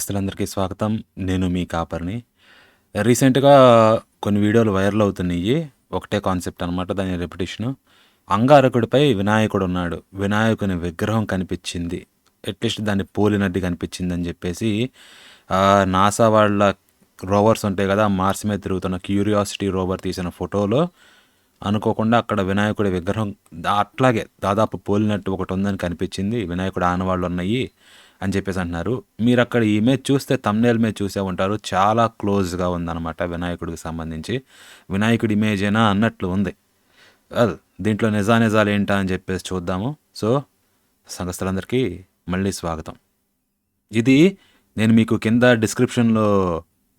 సంఘస్థులందరికీ స్వాగతం. నేను మీ కాపర్‌ని. రీసెంట్‌గా కొన్ని వీడియోలు వైరల్ అవుతున్నాయి. ఒకటే కాన్సెప్ట్ అనమాట. దాని రెపిటేషను అంగారకుడిపై వినాయకుడు ఉన్నాడు వినాయకుని విగ్రహం కనిపించింది అట్‌లీస్ట్ దాన్ని పోలినట్టు కనిపించింది అని చెప్పేసి నాసా వాళ్ళ రోవర్స్ ఉంటాయి కదా మార్స్ మీద తిరుగుతున్న క్యూరియాసిటీ రోవర్ తీసిన ఫోటోలో అనుకోకుండా అక్కడ వినాయకుడి విగ్రహం అట్లాగే దాదాపు పోలినట్టు ఒకటి ఉందని కనిపించింది వినాయకుడు ఆనవాళ్ళు ఉన్నాయి అని చెప్పేసి అంటున్నారు. మీరు అక్కడ ఇమేజ్ చూస్తే తమ్నేల్ మీద చూసే ఉంటారు. చాలా క్లోజ్‌గా ఉందన్నమాట వినాయకుడికి సంబంధించి. వినాయకుడి ఇమేజేనా అన్నట్లు ఉంది. అది దీంట్లో నిజానిజాలేంటా అని చెప్పేసి చూద్దాము. సో, సంఘస్థలందరికీ మళ్ళీ స్వాగతం. ఇది నేను మీకు కింద డిస్క్రిప్షన్‌లో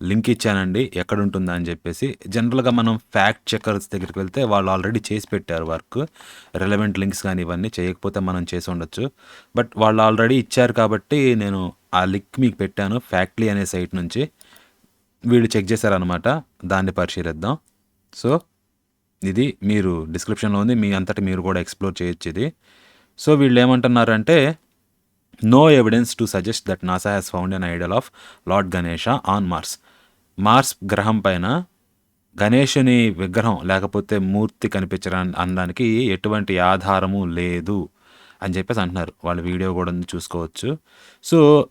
లింక్ ఇచ్చానండి. ఎక్కడుంటుందా అని చెప్పేసి జనరల్‌గా మనం ఫ్యాక్ట్ చెకర్స్ దగ్గరికి వెళ్తే వాళ్ళు ఆల్రెడీ చేసి పెట్టారు వర్క్. రిలవెంట్ లింక్స్ కానీ ఇవన్నీ చేయకపోతే మనం చేసి ఉండొచ్చు బట్ వాళ్ళు ఆల్రెడీ ఇచ్చారు కాబట్టి నేను ఆ లింక్ మీకు పెట్టాను. ఫ్యాక్ట్‌లీ అనే సైట్ నుంచి. వీళ్ళు చెక్ చేశారనమాట. దాన్ని పరిశీలిద్దాం. సో, ఇది మీరు డిస్క్రిప్షన్‌లో ఉంది. మీ అంతటి మీరు కూడా ఎక్స్‌ప్లోర్ చేయొచ్చిది. సో, వీళ్ళు ఏమంటున్నారంటే no evidence to suggest that NASA has found an idol of lord Ganesha on Mars. Mars గ్రహం పైన గణేషుని విగ్రహం లేకపోతే మూర్తి కనిపించడం అనడానికి ఎటువంటి ఆధారము లేదు అని చెప్పేసి అంటున్నారు. వాళ్ళ వీడియో కూడా ఉంది చూసుకోవచ్చు. సో,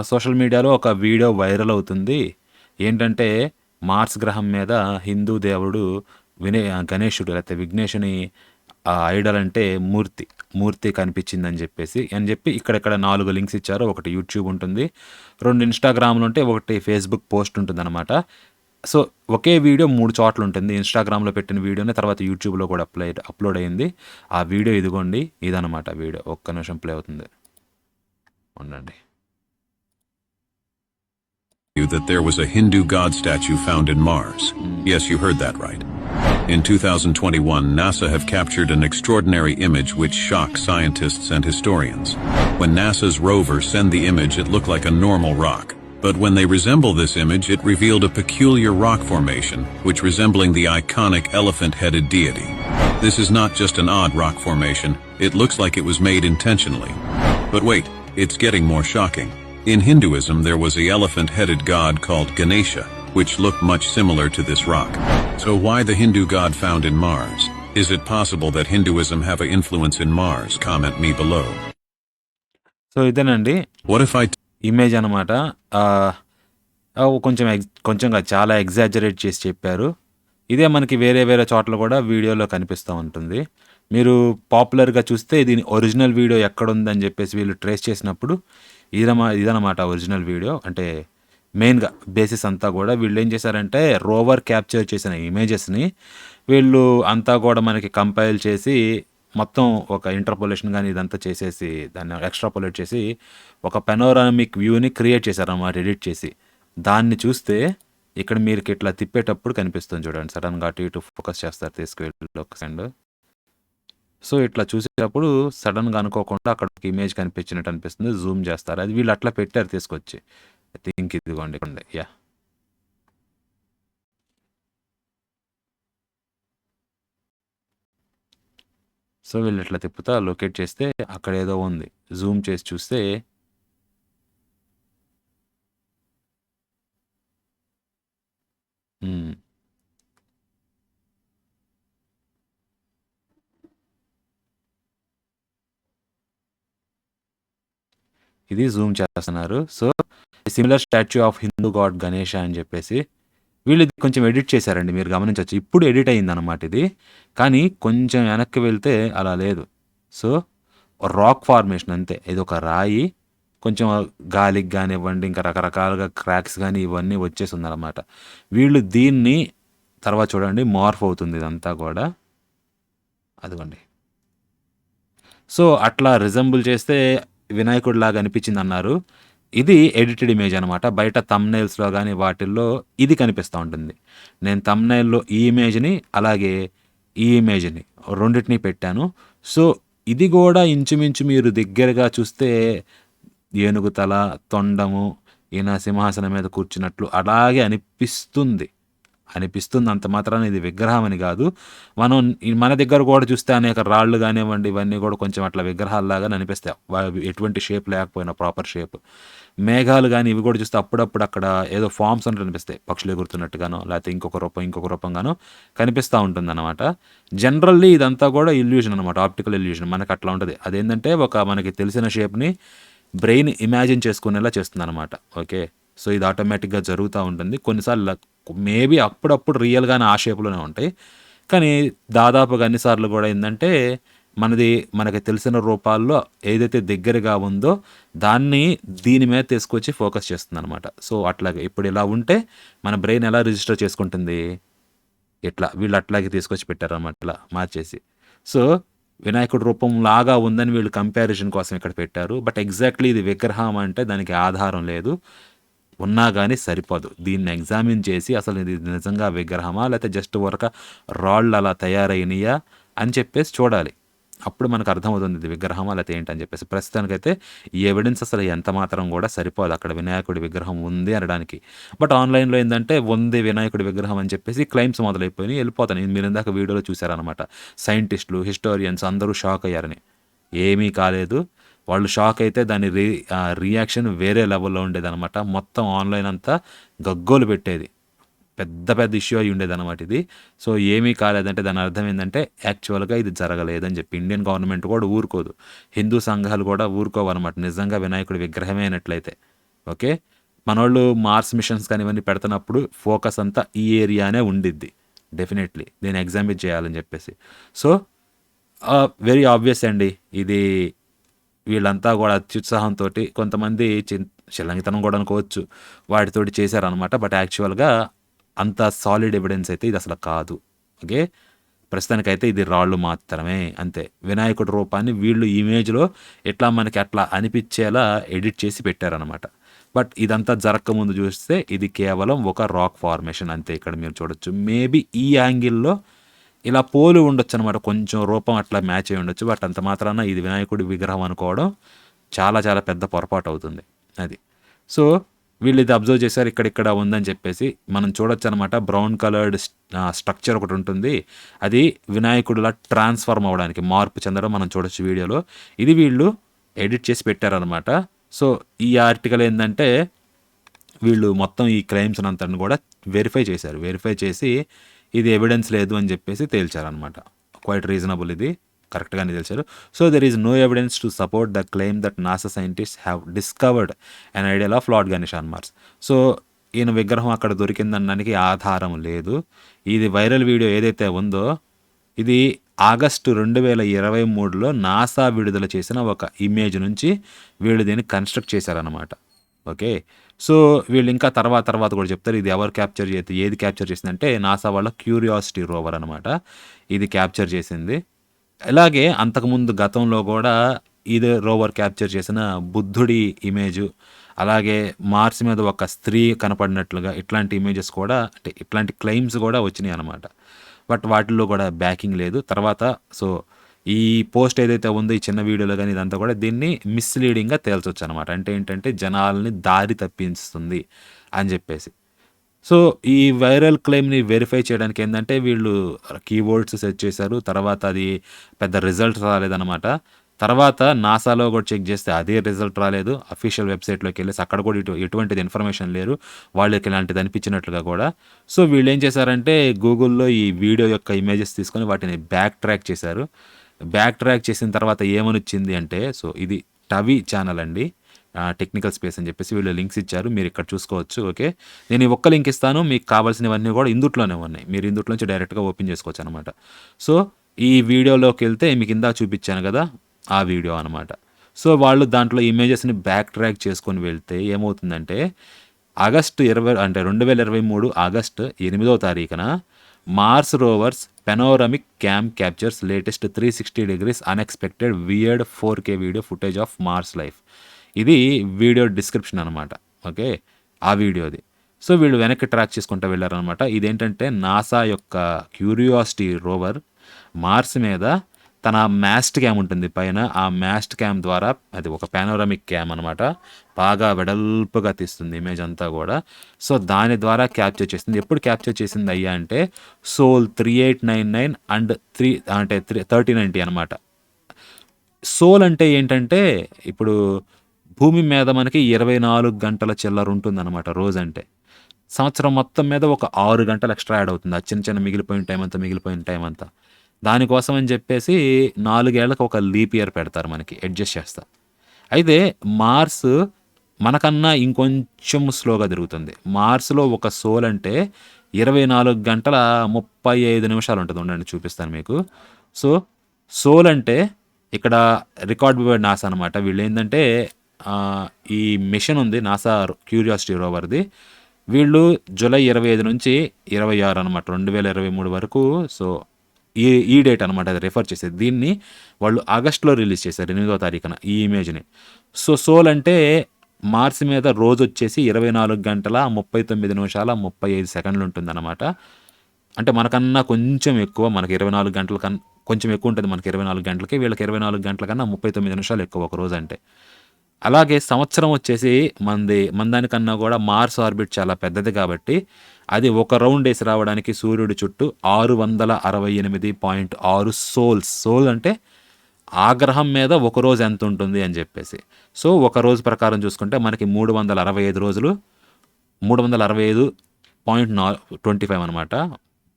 సోషల్ మీడియాలో ఒక వీడియో వైరల్ అవుతుంది. ఏంటంటే మార్స్ గ్రహం మీద హిందూ దేవుడు వినే గణేశుడు లేకపోతే విఘ్నేశుని ఐడల్ అంటే మూర్తి. మూర్తి కనిపించిందని చెప్పేసి అని చెప్పి ఇక్కడెక్కడ నాలుగు లింక్స్ ఇచ్చారు. ఒకటి యూట్యూబ్ ఉంటుంది. రెండు ఇన్స్టాగ్రామ్లు ఉంటే ఒకటి ఫేస్‌బుక్ పోస్ట్ ఉంటుందనమాట. సో, ఒకే వీడియో మూడు చోట్ల ఉంటుంది. ఇన్‌స్టాగ్రామ్‌లో పెట్టిన వీడియోనే తర్వాత యూట్యూబ్‌లో కూడా అప్లై అప్‌లోడ్ అయింది. ఆ వీడియో ఇదిగోండి. ఇదనమాట వీడియో. ఒక్క నిమిషం ప్లే అవుతుంది. ఉండండి. You that there was a Hindu god statue found in Mars. Yes, you heard that right. In 2021, NASA have captured an extraordinary image which shocked scientists and historians. When NASA's rover sent the image, it looked like a normal rock. But when they resemble this image, it revealed a peculiar rock formation, which resembling the iconic elephant-headed deity. This is not just an odd rock formation, it looks like it was made intentionally. But wait, it's getting more shocking. In Hinduism, there was a elephant-headed god called Ganesha, which looked much similar to this rock. So why the Hindu god found in Mars? Is it possible that Hinduism have an influence in Mars? Comment me below. So, ఇదేనండి. What if I image అనమాట. Ah, ఆహ్, కొంచెం ఎగ్జ్ కొంచెం కాదు చాలా exaggerate చేసి చెప్పారు. ఇదే మనకి వేరే వేరే చోట్ల గూడా వీడియోలో కనిపిస్తా ఉంటుంది. మీరు పాపులర్‌గా చూస్తే దీని ఒరిజినల్ వీడియో ఎక్కడుందని జెప్పేసి వీళ్ళు ట్రేస్ చేసినప్పుడు ఇదమా ఇదనమాట ఒరిజినల్ వీడియో. అంటే మెయిన్‌గా బేసిస్ అంతా కూడా వీళ్ళు ఏం చేశారంటే రోవర్ క్యాప్చర్ చేసిన ఇమేజెస్‌ని వీళ్ళు అంతా కూడా మనకి కంపైల్ చేసి మొత్తం ఒక ఇంటర్పోలేషన్ కానీ ఇదంతా చేసేసి దాన్ని ఎక్స్‌ట్రాపోలేట్ చేసి ఒక పెనోరామిక్ వ్యూని క్రియేట్ చేశారన్నమాట ఎడిట్ చేసి. దాన్ని చూస్తే ఇక్కడ మీరికిట్లా తిప్పేటప్పుడు కనిపిస్తుంది చూడండి. సడన్గా అటు ఇటు ఫోకస్ చేస్తారు తీసుకువెళ్ళి ఒక సెండ్ సో, ఇట్లా చూసేటప్పుడు సడన్గా అనుకోకుండా అక్కడ ఒక ఇమేజ్ కనిపించినట్టు అనిపిస్తుంది. జూమ్ చేస్తారు. అది వీళ్ళు అట్లా పెట్టారు తీసుకొచ్చి. ఐ థింక్ ఇదిగోండి యా సో, వీళ్ళు ఇట్లా తిప్పుతా లొకేట్ చేస్తే అక్కడ ఏదో ఉంది. జూమ్ చేసి చూస్తే ఇది జూమ్ చేస్తున్నారు. So, similar statue of Hindu god Ganesha అని చెప్పేసి వీళ్ళు ఇది కొంచెం ఎడిట్ చేశారండి. మీరు గమనించవచ్చు ఇప్పుడు ఎడిట్ అయింది అనమాట ఇది. కానీ కొంచెం వెనక్కి వెళ్తే అలా లేదు. సో, రాక్ ఫార్మేషన్ అంతే. ఇది ఒక రాయి. కొంచెం గాలికి కానివ్వండి ఇంకా రకరకాలుగా క్రాక్స్ కానీ ఇవన్నీ వచ్చేసుందనమాట. వీళ్ళు దీన్ని తర్వాత చూడండి మార్ఫ్ అవుతుంది ఇదంతా కూడా అదిగోండి. సో, అట్లా రిజంబుల్ చేస్తే వినాయకుడిలాగా అనిపించిందన్నారు. ఇది ఎడిటెడ్ ఇమేజ్ అనమాట. బయట తమ్నైల్స్లో కానీ వాటిల్లో ఇది కనిపిస్తూ ఉంటుంది. నేను తమ్నైల్లో ఈ ఇమేజ్‌ని అలాగే ఈ ఇమేజ్‌ని రెండిటిని పెట్టాను. సో, ఇది కూడా ఇంచుమించు మీరు దగ్గరగా చూస్తే ఏనుగు తల, తొండము, ఈయన సింహాసనం మీద కూర్చున్నట్లు అలాగే అనిపిస్తుంది. అనిపిస్తుంది అంత మాత్రాన ఇది విగ్రహం అని కాదు. మనం మన దగ్గర కూడా చూస్తే అనేక రాళ్ళు కానివ్వండి ఇవన్నీ కూడా కొంచెం అట్లా విగ్రహాల్లాగా అనిపిస్తాయి. ఎటువంటి షేప్ లేకపోయినా ప్రాపర్ షేప్ మేఘాలు కానీ ఇవి కూడా చూస్తే అప్పుడప్పుడు అక్కడ ఏదో ఫామ్స్ అంటే అనిపిస్తాయి. పక్షులు ఎగురుతున్నట్టుగానో లేకపోతే ఇంకొక రూపం ఇంకొక రూపంగానో కనిపిస్తూ ఉంటుంది అనమాట జనరల్లీ ఇదంతా కూడా ఇల్యూషన్ అనమాట ఆప్టికల్ ఇల్యూషన్ మనకు అట్లా ఉంటుంది. అదేంటంటే ఒక మనకి తెలిసిన షేప్ని బ్రెయిన్ ఇమాజిన్ చేసుకునేలా చేస్తుంది అనమాట ఓకే సో ఇది ఆటోమేటిక్గా జరుగుతూ ఉంటుంది. కొన్నిసార్లు మేబీ అప్పుడప్పుడు రియల్గానే ఆ షేప్లోనే ఉంటాయి. కానీ దాదాపుగా అన్నిసార్లు కూడా ఏంటంటే మనది మనకి తెలిసిన రూపాల్లో ఏదైతే దగ్గరగా ఉందో దాన్ని దీని మీద తీసుకొచ్చి ఫోకస్ చేస్తుంది అనమాట సో అట్లాగే ఇప్పుడు ఇలా ఉంటే మన బ్రెయిన్ ఎలా రిజిస్టర్ చేసుకుంటుంది? ఇట్లా వీళ్ళు అట్లాగే తీసుకొచ్చి పెట్టారన్నమాట ఇట్లా మార్చేసి. సో వినాయకుడి రూపం లాగా ఉందని వీళ్ళు కంపారిజన్ కోసం ఇక్కడ పెట్టారు. బట్ ఎగ్జాక్ట్లీ ఇది విగ్రహం అంటే దానికి ఆధారం లేదు. ఉన్నా కానీ సరిపోదు. దీన్ని ఎగ్జామిన్ చేసి అసలు ఇది నిజంగా విగ్రహమా లేకపోతే జస్ట్ వరక రాళ్ళు అలా తయారైనయా అని చెప్పేసి చూడాలి. అప్పుడు మనకు అర్థమవుతుంది ఇది విగ్రహమా లేకపోతే ఏంటని చెప్పేసి. ప్రస్తుతానికైతే ఈ ఎవిడెన్స్ అసలు ఎంత మాత్రం కూడా సరిపోదు. అక్కడ వినాయకుడి విగ్రహం ఉంది అనడానికి. బట్ ఆన్లైన్లో ఏంటంటే ఉంది వినాయకుడి విగ్రహం అని చెప్పేసి క్లైమ్స్ మొదలైపోయి వెళ్ళిపోతాను. మీరు ఇందాక వీడియోలో చూసారనమాట సైంటిస్టులు హిస్టోరియన్స్ అందరూ షాక్ అయ్యారని. ఏమీ కాలేదు. వాళ్ళు షాక్ అయితే దాని రి రియాక్షన్ వేరే లెవెల్లో ఉండేదన్నమాట. మొత్తం ఆన్లైన్ అంతా గగ్గోలు పెట్టేది. పెద్ద పెద్ద ఇష్యూ అయి ఉండేదన్నమాట ఇది. సో ఏమీ కాలేదంటే దాని అర్థం ఏంటంటే యాక్చువల్గా ఇది జరగలేదని చెప్పి. ఇండియన్ గవర్నమెంట్ కూడా ఊరుకోదు. హిందూ సంఘాలు కూడా ఊరుకోవన్నమాట. నిజంగా వినాయకుడి విగ్రహమే అయినట్లయితే. ఓకే? మనోళ్ళు మార్స్ మిషన్స్ కానీ ఇవన్నీ పెడుతున్నప్పుడు ఫోకస్ అంతా ఈ ఏరియానే ఉండిద్ది. డెఫినెట్లీ దీన్ని ఎగ్జామిన్ చేయాలని చెప్పేసి. సో వెరీ ఆబ్వియస్ అండి. ఇది వీళ్ళంతా కూడా అత్యుత్సాహంతో కొంతమంది చిల్లంగితనం కూడా అనుకోవచ్చు వాటితోటి చేశారనమాట బట్ యాక్చువల్గా అంత సాలిడ్ ఎవిడెన్స్ అయితే ఇది అసలు కాదు. ఓకే? ప్రస్తుతానికైతే ఇది రాళ్ళు మాత్రమే అంతే. వినాయకుడి రూపాన్ని వీళ్ళు ఇమేజ్లో ఎట్లా మనకి అట్లా అనిపించేలా ఎడిట్ చేసి పెట్టారనమాట బట్ ఇదంతా జరగక ముందు చూస్తే ఇది కేవలం ఒక రాక్ ఫార్మేషన్ అంతే ఇక్కడ మీరు చూడొచ్చు. మేబీ ఈ యాంగిల్లో ఇలా పోలి ఉండొచ్చు అనమాట కొంచెం రూపం అట్లా మ్యాచ్ అయి ఉండొచ్చు. బట్ అంత మాత్రాన ఇది వినాయకుడి విగ్రహం అనుకోవడం చాలా చాలా పెద్ద పొరపాటు అవుతుంది. అది. సో వీళ్ళు ఇది అబ్జర్వ్ చేశారు. ఇక్కడ ఉందని చెప్పేసి మనం చూడొచ్చు అనమాట బ్రౌన్ కలర్డ్ స్ట్రక్చర్ ఒకటి ఉంటుంది. అది వినాయకుడిలా ట్రాన్స్ఫార్మ్ అవ్వడానికి మార్పు చెందడం మనం చూడొచ్చు వీడియోలో. ఇది వీళ్ళు ఎడిట్ చేసి పెట్టారనమాట సో ఈ ఆర్టికల్ ఏంటంటే వీళ్ళు మొత్తం ఈ క్లెయిమ్స్ అంతా కూడా వెరిఫై చేశారు. వెరిఫై చేసి ఇది ఎవిడెన్స్ లేదు అని చెప్పేసి తేల్చారనమాట క్వైట్ రీజనబుల్ ఇది. కరెక్ట్గానే తెలిసారు so there is no evidence to support the claim that NASA scientist have discovered an idol of lord Ganesh on Mars so ఈయన విగ్రహం అక్కడ దొరికిందనడానికి ఆధారం లేదు. ఇది వైరల్ వీడియో ఏదైతే ఉందో ఇది ఆగస్టు రెండు వేల ఇరవై మూడులో నాసా విడుదల చేసిన ఒక ఇమేజ్ నుంచి వీళ్ళు దీన్ని కన్స్ట్రక్ట్ చేశారనమాట ఓకే. సో వీళ్ళు ఇంకా తర్వాత తర్వాత కూడా చెప్తారు ఇది ఎవరు క్యాప్చర్ చేస్తే ఏది క్యాప్చర్ చేసిందంటే నాసా వాళ్ళ క్యూరియాసిటీ రోవర్ అనమాట ఇది క్యాప్చర్ చేసింది. అలాగే అంతకుముందు గతంలో కూడా ఇది రోవర్ క్యాప్చర్ చేసిన బుద్ధుడి ఇమేజ్ అలాగే మార్స్ మీద ఒక స్త్రీ కనపడినట్లుగా ఇట్లాంటి ఇమేజెస్ కూడా అంటే ఇట్లాంటి క్లెయిమ్స్ కూడా వచ్చినాయి అనమాట బట్ వాటిల్లో కూడా బ్యాకింగ్ లేదు. తర్వాత సో ఈ పోస్ట్ ఏదైతే ఉందో ఈ చిన్న వీడియోలో కానీ ఇదంతా కూడా దీన్ని మిస్లీడింగ్గా తేల్చొచ్చు అనమాట అంటే ఏంటంటే జనాల్ని దారి తప్పిస్తుంది అని చెప్పేసి. సో ఈ వైరల్ క్లెయిమ్ని వెరిఫై చేయడానికి ఏంటంటే వీళ్ళు కీబోర్డ్స్ సెర్చ్ చేశారు. తర్వాత అది పెద్ద రిజల్ట్ రాలేదన్నమాట తర్వాత నాసాలో కూడా చెక్ చేస్తే అదే రిజల్ట్ రాలేదు. అఫీషియల్ వెబ్సైట్లోకి వెళ్ళేసి అక్కడ కూడా ఇటు ఎటువంటిది ఇన్ఫర్మేషన్ లేరు. వాళ్ళకి ఇలాంటిది అనిపించినట్లుగా కూడా. సో వీళ్ళు ఏం చేశారంటే గూగుల్లో ఈ వీడియో యొక్క ఇమేజెస్ తీసుకొని వాటిని బ్యాక్ ట్రాక్ చేశారు. బ్యాక్ ట్రాక్ చేసిన తర్వాత ఏమని వచ్చింది అంటే సో ఇది టవి ఛానల్ అండి. టెక్నికల్ స్పేస్ అని చెప్పేసి వీళ్ళు లింక్స్ ఇచ్చారు. మీరు ఇక్కడ చూసుకోవచ్చు ఓకే? నేను ఈ ఒక్క లింక్ ఇస్తాను. మీకు కావాల్సినవన్నీ కూడా ఇందుట్లోనే ఉన్నాయి. మీరు ఇందుట్లోంచి డైరెక్ట్గా ఓపెన్ చేసుకోవచ్చు అనమాట సో ఈ వీడియోలోకి వెళ్తే మీకు ఇందాక చూపించాను కదా ఆ వీడియో అనమాట సో వాళ్ళు దాంట్లో ఇమేజెస్ని బ్యాక్ ట్రాక్ చేసుకొని వెళ్తే ఏమవుతుందంటే ఆగస్టు ఇరవై అంటే రెండు వేల ఇరవై మూడు ఆగస్టు ఎనిమిదో తారీఖున Mars rovers panoramic cam captures latest three sixty degrees unexpected weird four K video footage of Mars life ఇది వీడియో డిస్క్రిప్షన్ అనమాట ఓకే? ఆ వీడియోది సో వీళ్ళు వెనక్కి ట్రాక్ చేసుకుంటూ వెళ్ళారనమాట ఇదేంటంటే నాసా యొక్క క్యూరియాసిటీ రోవర్ మార్స్ మీద తన మ్యాస్ట్ క్యామ్ ఉంటుంది. పైన ఆ మ్యాస్ట్ క్యామ్ ద్వారా అది ఒక పెనోరమిక్ క్యామ్ అనమాట బాగా వెడల్పుగా తీస్తుంది ఇమేజ్ అంతా కూడా. సో దాని ద్వారా క్యాప్చర్ చేసింది. ఎప్పుడు క్యాప్చర్ చేసింది అయ్యా అంటే sol three eight nine nine and three అంటే త్రీ థర్టీ నైంటీ అనమాట సోల్ అంటే ఏంటంటే ఇప్పుడు భూమి మీద మనకి ఇరవై నాలుగు గంటల చిల్లర ఉంటుందన్నమాట రోజు అంటే. సంవత్సరం మొత్తం మీద ఒక ఆరు గంటలు ఎక్స్ట్రా యాడ్ అవుతుంది. ఆ చిన్న చిన్న మిగిలిపోయిన టైం అంతా మిగిలిపోయిన టైం అంతా. దానికోసం అని చెప్పేసి నాలుగేళ్ళకు ఒక లీప్ ఇయర్ పెడతారు మనకి అడ్జస్ట్ చేస్తా అయితే మార్స్ మనకన్నా ఇంకొంచెం స్లోగా తిరుగుతుంది. మార్స్లో ఒక సోల్ అంటే ఇరవై నాలుగు గంటల ముప్పై ఐదు నిమిషాలు ఉంటుంది. ఉండండి చూపిస్తాను మీకు. సో సోల్ అంటే ఇక్కడ రికార్డ్ బై నాసా అనమాట వీళ్ళు ఏంటంటే ఈ మిషన్ ఉంది నాసా క్యూరియాసిటీ రోవర్ది. వీళ్ళు జూలై ఇరవై ఐదు నుంచి ఇరవై ఆరు అనమాట రెండు వేల ఇరవై మూడు వరకు సో ఈ ఈ డేట్ అనమాట అది రిఫర్ చేసేది. దీన్ని వాళ్ళు ఆగస్టులో రిలీజ్ చేశారు ఎనిమిదో తారీఖున ఈ ఇమేజ్ని. సో సోల్ అంటే మార్స్ మీద రోజు వచ్చేసి ఇరవై నాలుగు గంటల ముప్పై తొమ్మిది నిమిషాల ముప్పై ఐదు సెకండ్లు ఉంటుందన్నమాట. అంటే మనకన్నా కొంచెం ఎక్కువ మనకి ఇరవై నాలుగు గంటల కన్నా కొంచెం ఎక్కువ ఉంటుంది మనకి ఇరవై నాలుగు గంటలకి వీళ్ళకి ఇరవై నాలుగు గంటల కన్నా ముప్పై తొమ్మిది నిమిషాలు ఎక్కువ ఒక రోజు అంటే. అలాగే సంవత్సరం వచ్చేసి మనది మన దానికన్నా కూడా మార్స్ ఆర్బిట్ చాలా పెద్దది కాబట్టి అది ఒక రౌండ్ వేసి రావడానికి సూర్యుడి చుట్టూ ఆరు వందల అరవై ఎనిమిది పాయింట్ ఆరు సోల్స్ సోల్ అంటే ఆ గ్రహం మీద ఒక రోజు ఎంత ఉంటుంది అని చెప్పేసి. సో ఒక రోజు ప్రకారం చూసుకుంటే మనకి మూడు వందల అరవై ఐదు రోజులు మూడు వందల అరవై ఐదు పాయింట్ నా ట్వంటీ ఫైవ్ అనమాట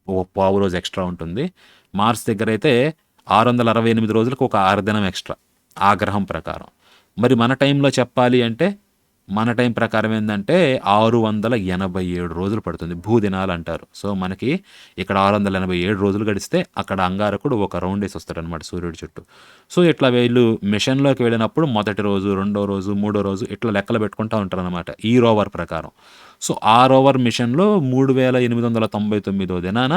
ఓ పావు రోజు ఎక్స్ట్రా ఉంటుంది. మార్స్ దగ్గర అయితే ఆరు వందల అరవై ఎనిమిది రోజులకు ఒక ఆరు దినం ఎక్స్ట్రా ఆ గ్రహం ప్రకారం. మరి మన టైంలో చెప్పాలి అంటే మన టైం ప్రకారం ఏంటంటే ఆరు వందల ఎనభై ఏడు రోజులు పడుతుంది. భూదినాలు అంటారు సో మనకి ఇక్కడ ఆరు వందల ఎనభై ఏడు రోజులు గడిస్తే అక్కడ అంగారకుడు ఒక రౌండ్ వేసి వస్తాడనమాట సూర్యుడి చుట్టూ. సో ఇట్లా వీళ్ళు మిషన్లోకి వెళ్ళినప్పుడు మొదటి రోజు రెండో రోజు మూడో రోజు ఇట్లా లెక్కలు పెట్టుకుంటూ ఉంటారు అనమాట ఈ రోవర్ ప్రకారం. సో ఆ రోవర్ మిషన్లో మూడు వేల ఎనిమిది వందల తొంభై తొమ్మిదో దినాన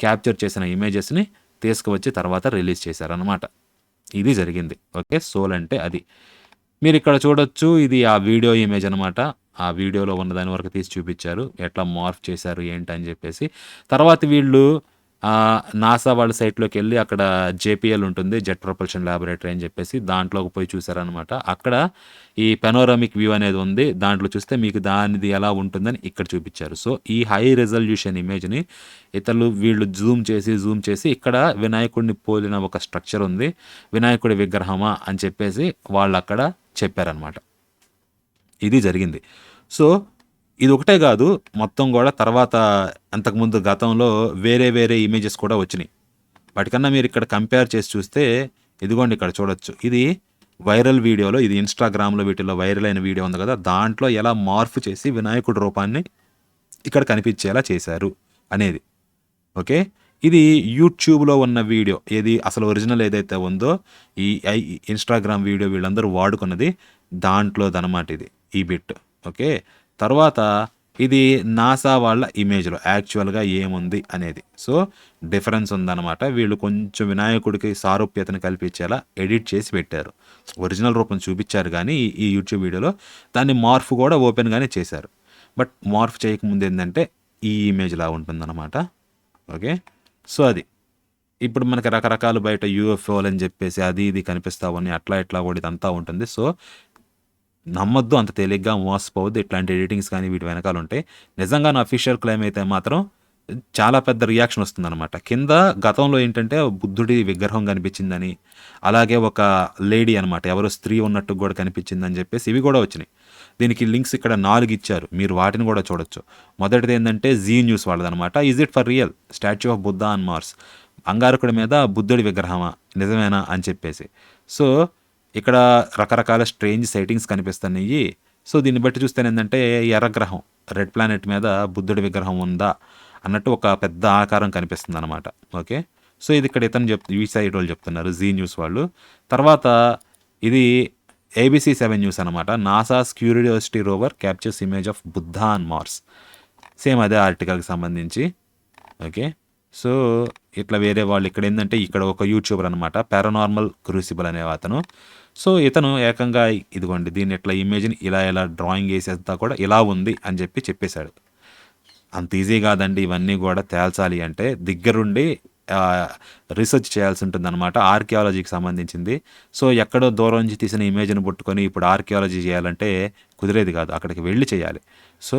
క్యాప్చర్ చేసిన ఇమేజెస్ని తీసుకువచ్చి తర్వాత రిలీజ్ చేశారనమాట ఇది జరిగింది. ఓకే సోల్ అంటే అది. మీరు ఇక్కడ చూడొచ్చు ఇది ఆ వీడియో ఇమేజ్ అనమాట ఆ వీడియోలో ఉన్న దాని వరకు తీసి చూపించారు. ఎట్లా మార్ఫ్ చేశారు ఏంటి అని చెప్పేసి. తర్వాత వీళ్ళు నాసా వాళ్ళ సైట్లోకి వెళ్ళి అక్కడ జేపీఎల్ ఉంటుంది జెట్ ప్రొపల్షన్ ల్యాబొరేటరీ అని చెప్పేసి దాంట్లోకి పోయి చూసారనమాట అక్కడ ఈ పెనోరామిక్ వ్యూ అనేది ఉంది దాంట్లో చూస్తే మీకు దానిది ఎలా ఉంటుందని ఇక్కడ చూపించారు. సో ఈ హై రెజల్యూషన్ ఇమేజ్ని ఇతరులు వీళ్ళు జూమ్ చేసి జూమ్ చేసి ఇక్కడ వినాయకుడిని పోలిన ఒక స్ట్రక్చర్ ఉంది వినాయకుడి విగ్రహమా అని చెప్పేసి వాళ్ళు అక్కడ చెప్పారనమాట ఇది జరిగింది. సో ఇది ఒకటే కాదు మొత్తం కూడా తర్వాత అంతకుముందు గతంలో వేరే వేరే ఇమేజెస్ కూడా వచ్చినాయి. వాటికన్నా మీరు ఇక్కడ కంపేర్ చేసి చూస్తే ఇదిగోండి ఇక్కడ చూడొచ్చు. ఇది వైరల్ వీడియోలో ఇది ఇన్స్టాగ్రామ్లో వీటిలో వైరల్ అయిన వీడియో ఉంది కదా దాంట్లో ఎలా మార్పు చేసి వినాయకుడి రూపాన్ని ఇక్కడ కనిపించేలా చేశారు అనేది. ఓకే? ఇది యూట్యూబ్లో ఉన్న వీడియో. ఏది అసలు ఒరిజినల్ ఏదైతే ఉందో ఈ ఐ ఇన్స్టాగ్రామ్ వీడియో వీళ్ళందరూ వాడుకున్నది దాంట్లోదనమాట ఇది ఈ బిట్ ఓకే? తర్వాత ఇది నాసా వాళ్ళ ఇమేజ్లో యాక్చువల్గా ఏముంది అనేది. సో డిఫరెన్స్ ఉందన్నమాట. వీళ్ళు కొంచెం వినాయకుడికి సారూప్యతను కల్పించేలా ఎడిట్ చేసి పెట్టారు. ఒరిజినల్ రూపం చూపించారు కానీ ఈ- యూట్యూబ్ వీడియోలో దాన్ని మార్ఫ్ కూడా ఓపెన్గానే చేశారు. బట్ మార్ఫ్ చేయకముందు ఏంటంటే ఈ ఇమేజ్లా ఉంటుందన్నమాట. ఓకే? సో అది. ఇప్పుడు మనకి రకరకాలు బయట యూఎఫ్ఓలు అని చెప్పేసి అది ఇది కనిపిస్తావని అట్లా ఇట్లా కూడా ఇదంతా ఉంటుంది. సో నమ్మద్దు అంత తేలిగ్గా మోసపోవద్దు ఇట్లాంటి ఎడిటింగ్స్ కానీ వీటి వెనకాల ఉంటాయి నిజంగా నా అఫీషియల్ క్లైమ్ అయితే మాత్రం చాలా పెద్ద రియాక్షన్ వస్తుందన్నమాట. కింద గతంలో ఏంటంటే బుద్ధుడి విగ్రహం కనిపించిందని అలాగే ఒక లేడీ అనమాట ఎవరో స్త్రీ ఉన్నట్టు కూడా కనిపించిందని చెప్పేసి ఇవి కూడా వచ్చినాయి. దీనికి లింక్స్ ఇక్కడ నాలుగు ఇచ్చారు. మీరు వాటిని కూడా చూడొచ్చు. మొదటిది ఏంటంటే Zee news వాళ్ళదనమాట is it for real statue of Buddha on Mars అంగారకుడి మీద బుద్ధుడి విగ్రహమా? నిజమేనా? అని చెప్పేసి. సో ఇక్కడ రకరకాల స్ట్రేంజ్ సైటింగ్స్ కనిపిస్తున్నాయి. సో దీన్ని బట్టి చూస్తే ఏంటంటే ఎర్రగ్రహం రెడ్ ప్లానెట్ మీద బుద్ధుడి విగ్రహం ఉందా అన్నట్టు ఒక పెద్ద ఆకారం కనిపిస్తుంది అనమాట ఓకే? సో ఇది ఇక్కడ ఇతను చెప్ ఈ సైడ్ వాళ్ళు చెప్తున్నారు జీ న్యూస్ వాళ్ళు. తర్వాత ఇది ఏబిసి సెవెన్ న్యూస్ అనమాట NASA's Curiosity rover captures image of Buddha on Mars. Same అదే ఆర్టికల్కి సంబంధించి. ఓకే? సో ఇట్లా వేరే వాళ్ళు ఇక్కడ ఏంటంటే ఇక్కడ ఒక యూట్యూబర్ అనమాట పారానార్మల్ క్రూసిబుల్ అనే అతను. సో ఇతను ఏకంగా ఇదిగోండి దీన్ని ఇట్లా ఇమేజ్ని ఇలా ఇలా డ్రాయింగ్ వేసేంతా కూడా ఇలా ఉంది అని చెప్పి చెప్పేశాడు. అంత ఈజీ కాదండి ఇవన్నీ కూడా తేల్చాలి అంటే దగ్గరుండి రీసెర్చ్ చేయాల్సి ఉంటుంది అనమాట ఆర్కియాలజీకి సంబంధించింది. సో ఎక్కడో దూరం నుంచి తీసిన ఇమేజ్ని పట్టుకొని ఇప్పుడు ఆర్కియాలజీ చేయాలంటే కుదిరేది కాదు అక్కడికి వెళ్ళి చేయాలి. సో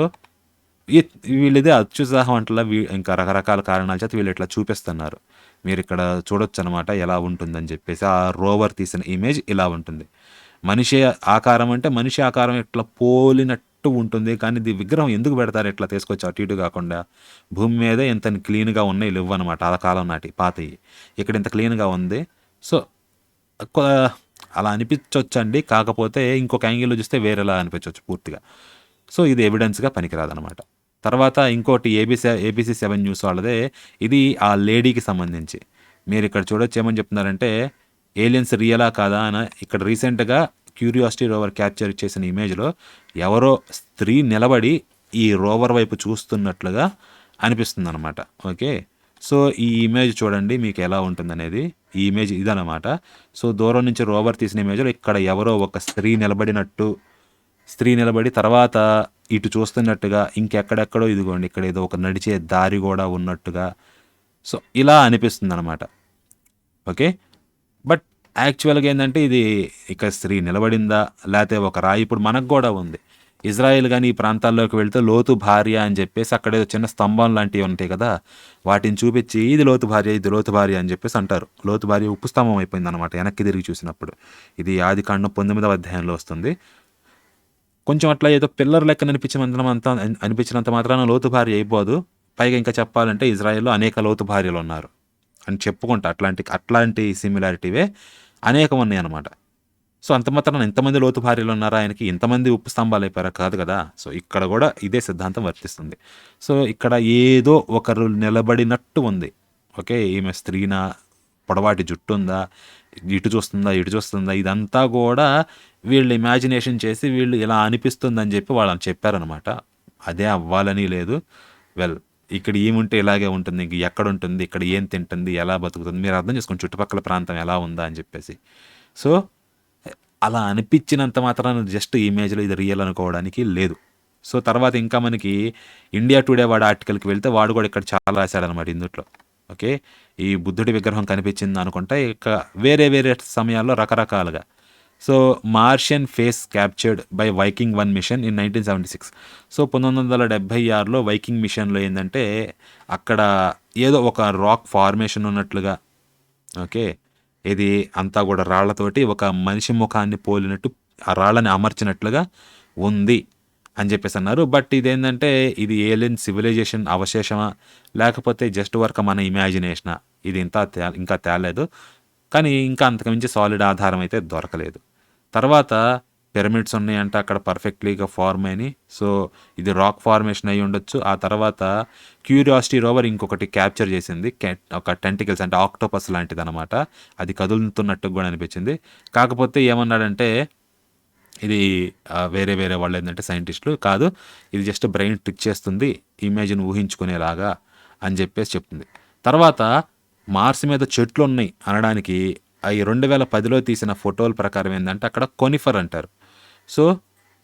వీళ్ళదే అత్యుత్సాహం అంటలా వీ ఇంకా రకరకాల కారణాల చేత వీళ్ళు ఇట్లా చూపిస్తున్నారు. మీరు ఇక్కడ చూడొచ్చు అనమాట ఎలా ఉంటుందని చెప్పేసి ఆ రోవర్ తీసిన ఇమేజ్ ఇలా ఉంటుంది. మనిషి ఆకారం అంటే మనిషి ఆకారం ఇట్లా పోలినట్టు ఉంటుంది కానీ ఇది విగ్రహం ఎందుకు పెడతారు ఇట్లా తీసుకొచ్చి అటు ఇటు కాకుండా భూమి మీద ఎంత క్లీన్గా ఉన్నాయి లేవు అనమాట ఆ కాలం నాటి పాతయి. ఇక్కడ ఇంత క్లీన్గా ఉంది. సో అలా అనిపించవచ్చండి కాకపోతే ఇంకొక యాంగిల్లో చూస్తే వేరేలా అనిపించవచ్చు పూర్తిగా. సో ఇది ఎవిడెన్స్గా పనికిరాదనమాట తర్వాత ఇంకోటి ఏబీసీ ఏబీసీ సెవెన్ న్యూస్ వాళ్ళదే. ఇది ఆ లేడీకి సంబంధించి. మీరు ఇక్కడ చూడొచ్చు ఏమని చెప్తున్నారంటే ఏలియన్స్ రియలా కాదా? అని ఇక్కడ రీసెంట్గా క్యూరియాసిటీ రోవర్ క్యాప్చర్ చేసిన ఇమేజ్లో ఎవరో స్త్రీ నిలబడి ఈ రోవర్ వైపు చూస్తున్నట్లుగా అనిపిస్తుంది అనమాట ఓకే? సో ఈ ఇమేజ్ చూడండి మీకు ఎలా ఉంటుందనేది. ఈ ఇమేజ్ ఇదనమాట సో దూరం నుంచి రోవర్ తీసిన ఇమేజ్లో ఇక్కడ ఎవరో ఒక స్త్రీ నిలబడినట్టు స్త్రీ నిలబడి తర్వాత ఇటు చూస్తున్నట్టుగా ఇంకెక్కడెక్కడో ఇదిగోండి ఇక్కడ ఏదో ఒక నడిచే దారి కూడా ఉన్నట్టుగా. సో ఇలా అనిపిస్తుంది అనమాట ఓకే? బట్ యాక్చువల్గా ఏంటంటే ఇది ఇక స్త్రీ నిలబడిందా లేకపోతే ఒక రాయి ఇప్పుడు మనకు కూడా ఉంది. ఇజ్రాయెల్ కానీ ఈ ప్రాంతాల్లోకి వెళ్తే లోతు భార్య అని చెప్పేసి అక్కడ ఏదో చిన్న స్తంభం లాంటివి ఉంటాయి కదా వాటిని చూపించి ఇది లోతు భార్య ఇది లోతు భార్య అని చెప్పేసి అంటారు. లోతు భార్య ఉప్పు స్తంభం అయిపోయింది అనమాట వెనక్కి తిరిగి చూసినప్పుడు. ఇది ఆది కాండం పంతొమ్మిదవ అధ్యాయంలో వస్తుంది. కొంచెం అట్లా ఏదో పిల్లర్ లెక్క అనిపించినంత అంత అనిపించినంత మాత్రాన లోతు భార్య అయిపోదు. పైగా ఇంకా చెప్పాలంటే ఇజ్రాయెల్లో అనేక లోతు భార్యలు ఉన్నారు. అని చెప్పుకుంటా అట్లాంటి అట్లాంటి సిమిలారిటీవే అనేకం ఉన్నాయి అనమాట సో అంత మాత్రాన ఇంతమంది లోతు భార్యలు ఉన్నారా? ఆయనకి ఇంతమంది ఉప్పు స్తంభాలు అయిపోయారు? కాదు కదా. సో ఇక్కడ కూడా ఇదే సిద్ధాంతం వర్తిస్తుంది. సో ఇక్కడ ఏదో ఒకరు నిలబడినట్టు ఉంది. ఓకే ఈమె స్త్రీనా? పొడవాటి జుట్టు ఉందా ఇటు చూస్తుందా ఇటు చూస్తుందా ఇదంతా కూడా వీళ్ళు ఇమాజినేషన్ చేసి వీళ్ళు ఇలా అనిపిస్తుందని చెప్పి వాళ్ళని చెప్పారనమాట అదే అవ్వాలని లేదు. వెల్ ఇక్కడ ఏముంటే ఇలాగే ఉంటుంది ఇంక ఎక్కడ ఉంటుంది ఇక్కడ ఏం తింటుంది ఎలా బతుకుతుంది మీరు అర్థం చేసుకోండి చుట్టుపక్కల ప్రాంతం ఎలా ఉందా అని చెప్పేసి. సో అలా అనిపించినంత మాత్రాన జస్ట్ ఇమేజ్లో ఇది రియల్ అనుకోవడానికి లేదు. సో తర్వాత ఇంకా మనకి ఇండియా టుడే వాడు ఆర్టికల్కి వెళ్తే వాడు కూడా ఇక్కడ చాలా రాశాడనమాట ఇందుట్లో. ఓకే ఈ బుద్ధుడి విగ్రహం కనిపించింది అనుకుంటే ఇక వేరే వేరే సమయాల్లో రకరకాలుగా. So Martian face captured by Viking one mission in nineteen seventy six. So పంతొమ్మిది వందల డెబ్భై ఆరులో వైకింగ్ మిషన్లో ఏంటంటే అక్కడ ఏదో ఒక రాక్ ఫార్మేషన్ ఉన్నట్లుగా ఓకే ఇది అంతా కూడా రాళ్ళతోటి ఒక మనిషి ముఖాన్ని పోలినట్టు ఆ రాళ్ళని అమర్చినట్లుగా ఉంది. అని చెప్పేసి అన్నారు. బట్ ఇదేంటంటే ఇది ఏలియన్ సివిలైజేషన్ అవశేషమా? లేకపోతే జస్ట్ వర్క్ మన ఇమాజినేషనా? ఇది ఇంత తే- ఇంకా తేలేదు. కానీ ఇంకా అంతకుమించి సాలిడ్ ఆధారం అయితే దొరకలేదు. తర్వాత పిరమిడ్స్ ఉన్నాయంట అక్కడ పర్ఫెక్ట్లీగా ఫార్మ్ అయినాయి సో ఇది రాక్ ఫార్మేషన్ అయి ఉండొచ్చు. ఆ తర్వాత క్యూరియాసిటీ రోవర్ ఇంకొకటి క్యాప్చర్ చేసింది. ఒక టెంటికల్స్ అంటే ఆక్టోపస్ లాంటిది అనమాట అది కదులుతున్నట్టు కూడా అనిపించింది. కాకపోతే ఏమన్నాడంటే ఇది వేరే వేరే వాళ్ళు ఏంటంటే సైంటిస్టులు కాదు ఇది జస్ట్ బ్రెయిన్ ట్రిక్ చేస్తుంది ఇమేజ్ని ఊహించుకునేలాగా అని చెప్పేసి చెప్తుంది. తర్వాత మార్స్ మీద చెట్లు ఉన్నాయి అనడానికి అవి రెండు వేల పదిలో తీసిన ఫోటోల ప్రకారం ఏంటంటే అక్కడ కొనిఫర్ అంటారు. సో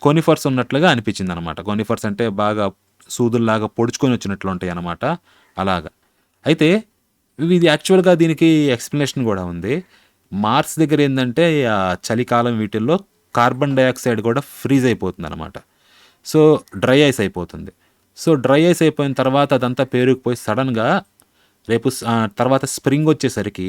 కొనిఫర్స్ ఉన్నట్లుగా అనిపించింది అనమాట కొనిఫర్స్ అంటే బాగా సూదుల్లాగా పొడుచుకొని వచ్చినట్లు ఉంటాయి అనమాట అలాగా. అయితే ఇది యాక్చువల్గా దీనికి ఎక్స్ప్లెనేషన్ కూడా ఉంది. మార్స్ దగ్గర ఏంటంటే ఆ చలికాలం వీటిల్లో కార్బన్ డైఆక్సైడ్ కూడా ఫ్రీజ్ అయిపోతుంది అనమాట సో డ్రై ఐస్ అయిపోతుంది. సో డ్రై ఐస్ అయిపోయిన తర్వాత అదంతా పేరుకుపోయి సడన్గా రేపు తర్వాత స్ప్రింగ్ వచ్చేసరికి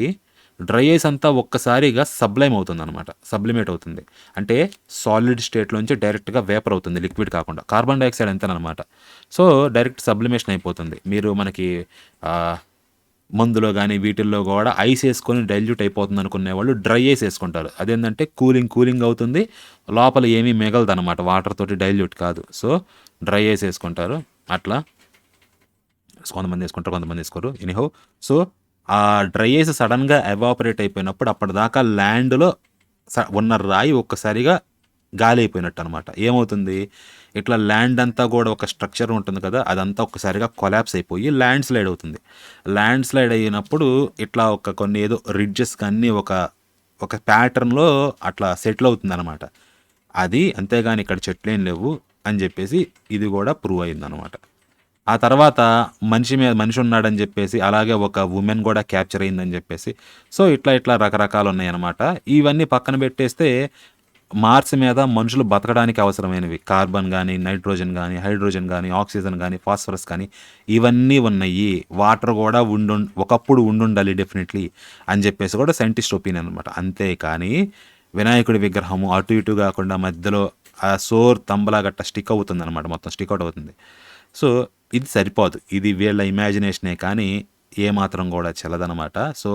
డ్రై ఐస్ అంతా ఒక్కసారిగా సబ్లైమ్ అవుతుంది అనమాట సబ్లిమేట్ అవుతుంది. అంటే సాలిడ్ స్టేట్లోంచి డైరెక్ట్గా వేపర్ అవుతుంది లిక్విడ్ కాకుండా. కార్బన్ డైఆక్సైడ్ అంతేనమాట సో డైరెక్ట్ సబ్లిమేషన్ అయిపోతుంది. మీరు మనకి మందులో కానీ వీటిల్లో కూడా ఐస్ వేసుకొని డైల్యూట్ అయిపోతుంది అనుకునే వాళ్ళు డ్రై ఐస్ వేసుకుంటారు అదేంటంటే కూలింగ్ కూలింగ్ అవుతుంది లోపల ఏమీ మిగలదు అనమాట వాటర్ తోటి డైల్యూట్ కాదు. సో డ్రై ఐస్ వేసుకుంటారు అట్లా కొంతమంది వేసుకుంటారు కొంతమంది వేసుకోరు ఎనీహో సో ఆ డ్రై ఐస్ సడన్గా ఎవాపరేట్ అయిపోయినప్పుడు అప్పటిదాకా ల్యాండ్లో స- ఉన్న రాయి ఒక్కసారిగా గాలి అయిపోయినట్టు అనమాట ఏమవుతుంది? ఇట్లా ల్యాండ్ అంతా కూడా ఒక స్ట్రక్చర్ ఉంటుంది కదా అదంతా ఒక్కసారిగా కొలాప్స్ అయిపోయి ల్యాండ్ స్లైడ్ అవుతుంది. ల్యాండ్ స్లైడ్ అయినప్పుడు ఇట్లా ఒక కొన్ని ఏదో రిడ్జెస్ కానీ ఒక ఒక ప్యాటర్న్లో అట్లా సెటిల్ అవుతుంది అనమాట అది అంతేగాని ఇక్కడ చెట్లేం లేవు అని చెప్పేసి ఇది కూడా ప్రూవ్ అయింది అనమాట ఆ తర్వాత మనిషి మీద మనిషి ఉన్నాడని చెప్పేసి అలాగే ఒక ఉమెన్ కూడా క్యాప్చర్ అయిందని చెప్పేసి సో ఇట్లా ఇట్లా రకరకాలు ఉన్నాయన్నమాట. ఇవన్నీ పక్కన పెట్టేస్తే మార్స్ మీద మనుషులు బతకడానికి అవసరమైనవి. కార్బన్ కానీ నైట్రోజన్ కానీ హైడ్రోజన్ కానీ ఆక్సిజన్ కానీ ఫాస్ఫరస్ కానీ ఇవన్నీ ఉన్నాయి. వాటర్ కూడా ఉండు ఒకప్పుడు ఉండుండాలి డెఫినెట్లీ అని చెప్పేసి కూడా సైంటిస్ట్ ఒపీనియన్ అనమాట అంతే కానీ వినాయకుడి విగ్రహము అటు ఇటు కాకుండా మధ్యలో ఆ సోర్ తంబలా గట్ట స్టిక్ అవుతుంది అనమాట మొత్తం స్టిక్ అవుట్ అవుతుంది. సో ఇది సరిపోదు. ఇది వీళ్ళ ఇమాజినేషనే కానీ ఏమాత్రం కూడా చెల్లదనమాట సో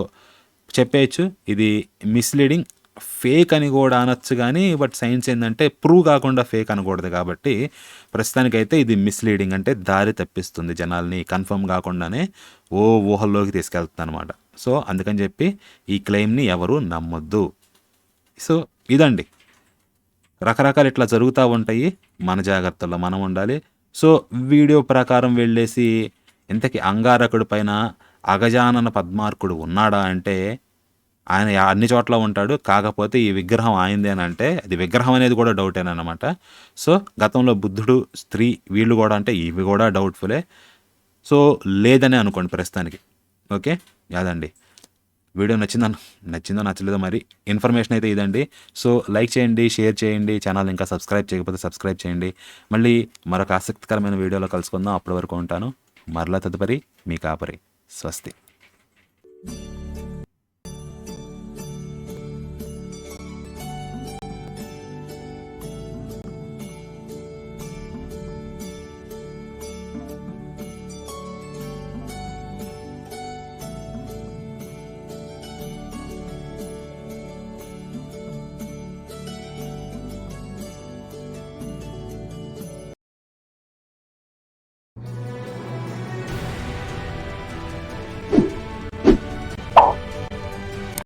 చెప్పేయచ్చు. ఇది మిస్లీడింగ్ ఫేక్ అని కూడా అనొచ్చు కానీ బట్ సైన్స్ ఏంటంటే ప్రూవ్ కాకుండా ఫేక్ అనకూడదు కాబట్టి ప్రస్తుతానికైతే ఇది మిస్లీడింగ్ అంటే దారి తప్పిస్తుంది జనాల్ని కన్ఫర్మ్ కాకుండానే ఓ ఊహల్లోకి తీసుకెళ్తుంది అనమాట సో అందుకని చెప్పి ఈ క్లెయిమ్ని ఎవరు నమ్మొద్దు. సో ఇదండి. రకరకాలు ఇట్లా జరుగుతూ ఉంటాయి మన జాగ్రత్తల్లో మనం ఉండాలి. సో వీడియో ప్రకారం వెళ్ళేసి ఇంతకీ అంగారకుడి పైన అగజానన పద్మార్కుడు ఉన్నాడా అంటే ఆయన అన్ని చోట్ల ఉంటాడు. కాకపోతే ఈ విగ్రహం ఆయింది అని అంటే అది విగ్రహం అనేది కూడా డౌటేనమాట సో గతంలో బుద్ధుడు స్త్రీ వీళ్ళు కూడా అంటే ఇవి కూడా డౌట్ఫులే. సో లేదనే అనుకోండి ప్రస్తుతానికి. ఓకే? యాదండి. వీడియో నచ్చిందా? నచ్చిందో? నచ్చలేదో? మరి ఇన్ఫర్మేషన్ అయితే ఇదండి. సో లైక్ చేయండి షేర్ చేయండి. ఛానల్ ఇంకా సబ్స్క్రైబ్ చేయకపోతే సబ్స్క్రైబ్ చేయండి. మళ్ళీ మరొక ఆసక్తికరమైన వీడియోలో కలుసుకుందాం. అప్పటి వరకు ఉంటాను. మరలా తదుపరి మీ కాపరి. స్వస్తి.